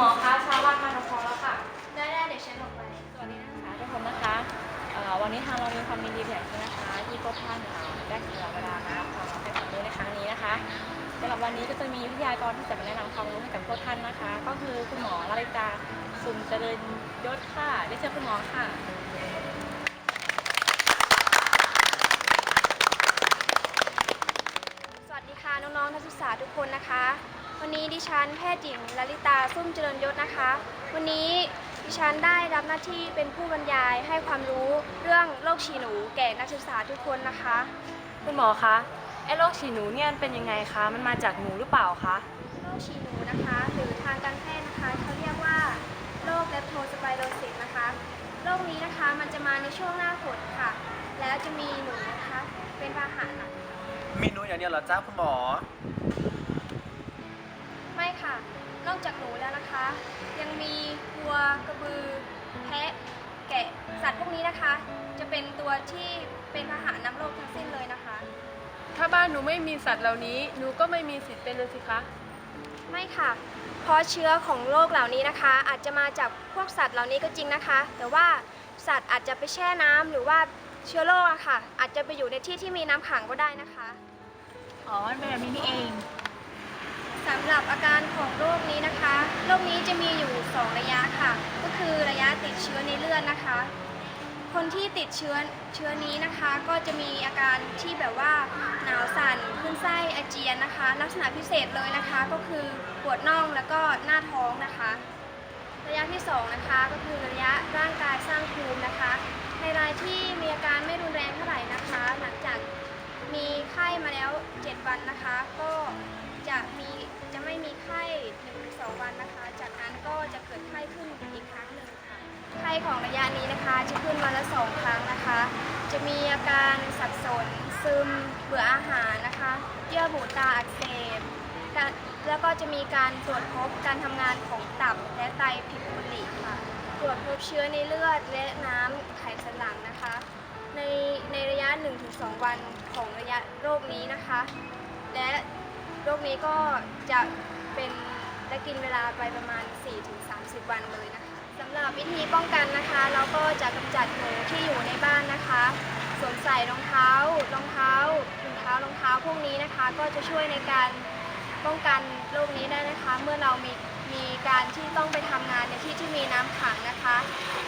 หมอคะเช้าวันมาพร้อมแล้วค่ะ ได้ได้เดี๋ยวฉันออกไปสวัสดีนักศึกษาทุกคนนะคะเอ่อวันนี้ทางเรามีความยินดีอย่างยิ่งนะคะที่พบท่านเอ่อได้เสียเวลามารับฟังเราให้ความรู้ในครั้งนี้นะคะสำหรับวันนี้ก็จะมีวิทยากรที่จะมาแนะนำความรู้ให้กับพวกท่านนะคะ ก็คือคุณหมอลลิตาสุนเจริญยศค่ะได้เชิญคุณหมอค่ะสวัสดีค่ะน้องๆนักศึกษาทุกคนนะคะ วันนี้ดิฉันแพทย์หญิงลลิตาซุ่มเจริญยศนะคะ วันนี้ดิฉันได้รับหน้าที่เป็นผู้บรรยายให้ความรู้เรื่องโรคฉี่หนูแก่นักศึกษาทุกคนนะคะ คุณหมอคะไอ้โรคฉี่หนูเนี่ยเป็นยังไงคะ มันมาจากหนูหรือเปล่าคะ โรคฉี่หนูนะคะ หรือทางการแพทย์นะคะเขาเรียกว่าโรคเลปโทสไปโรซิสนะคะโรคนี้นะคะมันจะมาในช่วงหน้าฝนค่ะ แล้วจะมีหนูนะคะเป็นพาหะค่ะมีหนูอย่างเดียวเหรอจ้าคุณหมอไม่ค่ะน อกจากหนูแล้วนะคะ ยังมีวัวกระบือ แพะ แกะ สัตว์พวกนี้นะคะ จะเป็นตัวที่เป็นพาหะนำโรคทั้งสิ้นเลยนะคะ ถ้าบ้านหนูไม่มีสัตว์เหล่านี้ หนูก็ไม่มีสิทธิ์เป็นเลยสิคะ ไม่ค่ะ เพราะเชื้อของโรคเหล่านี้นะคะ อาจจะมาจากพวกสัตว์เหล่านี้ก็จริงนะคะ แต่ว่าสัตว์อาจจะไปแช่น้ำหรือว่าเชื้อโรคอะค่ะ อาจจะไปอยู่ในที่ที่มีน้ำขังก็ได้นะคะ อ๋อมันเป็นแบบนี้นี่เองับอาการของโรคนี้นะคะ โรคนี้จะมีอยู่ 2 ระยะค่ะ ก็คือระยะติดเชื้อในเลือดนะคะ คนที่ติดเชื้อเชื้อนี้นะคะ ก็จะมีอาการที่แบบว่าหนาวสั่นขึ้นไส้อาเจียนนะคะ ลักษณะพิเศษเลยนะคะ ก็คือปวดน่องแล้วก็หน้าท้องนะคะ ระยะที่ 2 นะคะก็คือระยะร่างกายสร้างภูมินะคะ ในรายที่มีอาการไม่รุนแรงเท่าไหร่นะคะ หลังจากมีไข้มาแล้ว 7 วันนะคะ ก็ ข้ของระยะนี้นะคะจะขึ้นวันละสองครั้งนะคะ จะมีอาการสับสน ซึม เบื่ออาหารนะคะ เยื่อบุตาอักเสบแล้วก็จะมีการตรวจพบการทำงานของตับและไตผิดปกติค่ะ ตรวจพบเชื้อในเลือดและน้ำไขสันหลังนะคะ ในในระยะ 1-2 วันของระยะโรคนี้นะคะ และโรคนี้ก็จะเป็นและกินเวลาไปประมาณ 4-30 วันเลยนะคะ สำหรับวิธีป้องกันนะคะ เราก็จะกำจัดหนูที่อยู่ในบ้านนะคะ สวมใส่รองเท้ารองเท้าถุงเท้ารองเท้าพวกนี้นะคะ ก็จะช่วยในการป้องกันโรคนี้ได้นะคะ เมื่อเรามีมีการที่ต้องไปทำงานในที่ที่มีน้ำขังนะคะ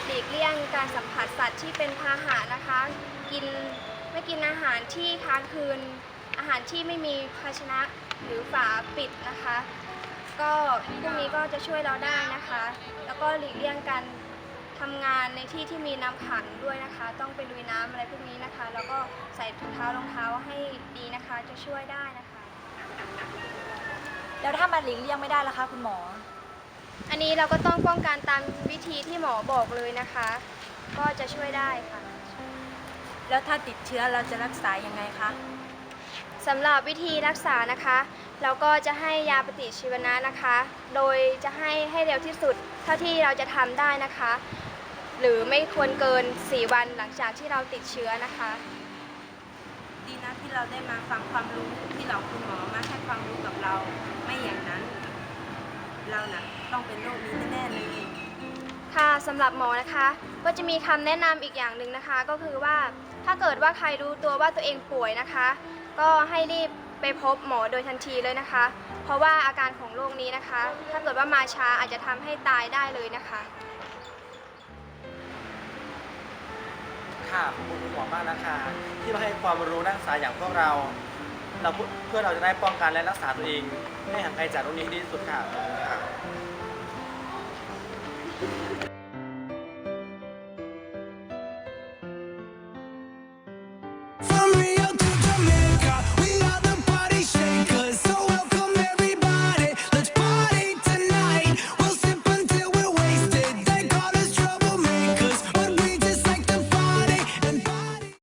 หลีกเลี่ยงการสัมผัสสัตว์ที่เป็นพาหะนะคะ กินไม่กินอาหารที่ค้างคืน อาหารที่ไม่มีภาชนะหรือฝาปิดนะคะ ก็พวกนี้ก็จะช่วยเราได้นะคะ แล้วก็หลีกเลี่ยงการทำงานในที่ที่มีน้ำขังด้วยนะคะ ต้องไปลุยน้ำอะไรพวกนี้นะคะ แล้วก็ใส่ถุงเท้ารองเท้าให้ดีนะคะ จะช่วยได้นะคะ แล้วถ้ามันหลีกเลี่ยงไม่ได้ล่ะคะคุณหมอ อันนี้เราก็ต้องป้องกันตามวิธีที่หมอบอกเลยนะคะ ก็จะช่วยได้ค่ะ แล้วถ้าติดเชื้อเราจะรักษายังไงคะ สำหรับวิธีรักษานะคะเราก็จะให้ยาปฏิชีวนะนะคะ โดยจะให้ให้เร็วที่สุดเท่าที่เราจะทำได้นะคะ หรือไม่ควรเกิน 4 วันหลังจากที่เราติดเชื้อนะคะ ดีนะที่เราได้มาฟังความรู้ที่เหล่าคุณหมอมาให้ความรู้กับเรา ไม่อย่างนั้น เราน่ะต้องเป็นโรคนี้แน่ๆเลยค่ะสำหรับหมอนะคะ ก็จะมีคำแนะนำอีกอย่างหนึ่งนะคะ ก็คือว่าถ้าเกิดว่าใครรู้ตัวว่าตัวเองป่วยนะคะ ก็ให้รีบไปพบหมอโดยทันทีเลยนะคะ เพราะว่าอาการของโรคนี้นะคะ ถ้าเกิดว่ามาช้าอาจจะทำให้ตายได้เลยนะคะ ค่ะขอบคุณคุณหมอมากนะคะ ที่มาให้ความรู้นักศึกษาอย่างพวกเรา เราเพื่อเราจะได้ป้องกันและรักษาตัวเองไม่ให้ห่างไกลจากโรคนี้ให้ดีที่สุดค่ะ